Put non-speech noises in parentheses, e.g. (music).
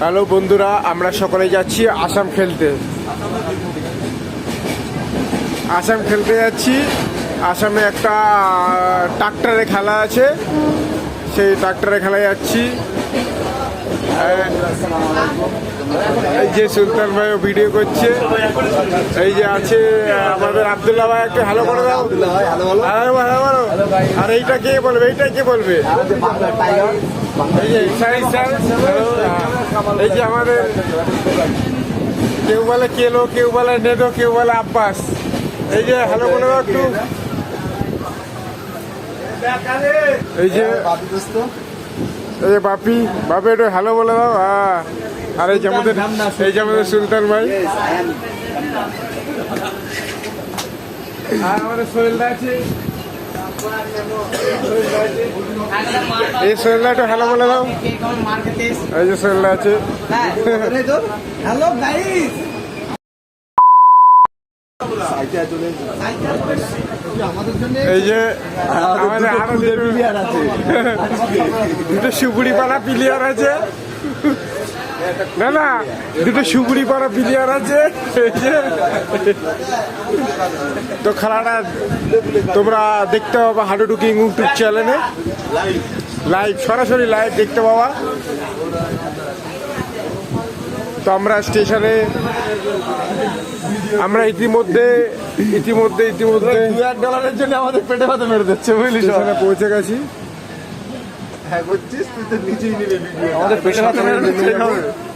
Hello বন্ধুরা আমরা সকলে যাচ্ছি আসাম খেলতে। আসাম খেলতে যাচ্ছি। আসামে একটা ট্রাক্টরে খেলা আছে। সেই ট্রাক্টরে খেলা যাচ্ছি। এই যে সুলতান ভাই ভিডিও করছে। এই যে আছে আমাদের আবদুল্লাহ ভাই একটু হ্যালো করে দাও হ্যালো আর এইটা কে বলবে? এইটা কে বলবে? এই যে আমাদের কেউ বলে কেলো কেউ বলে নেদো কেউ বলে আব্বাস। এই যে হ্যালো বলে একটু। এই যে এই যে বাপি বাপি একটু হ্যালো বলে দাও আর এই যে আমাদের এই যে আমাদের সুলতান ভাই। আর আমাদের সোহেলদা আছে। এই সোহেলদা একটু হ্যালো বলে দাও। এই যে সোহেলদা আছে। হ্যালো গাইস এই যে আমাদের আরও দুটো দুটো সুপুরি পাড়া প্লেয়ার আছে। না না দুটো সুপুরি পাড়া প্লেয়ার আছে। তো খেলাটা তোমরা দেখতে পাবা হাডুডু কিং ইউটিউব চ্যানেলে। লাইভ সরাসরি লাইভ দেখতে পাবা। তো আমরা স্টেশনে আমরা ইতিমধ্যে ইতিমধ্যে ইতিমধ্যে দু এক ডলারের জন্য আমাদের পেটে ভাতে মেরে দিচ্ছে বুঝলি পৌঁছে গেছি। হ্যাঁ করছিস তুই তো নিজেই নিবি ভিডিও আমাদের পেশা (laughs)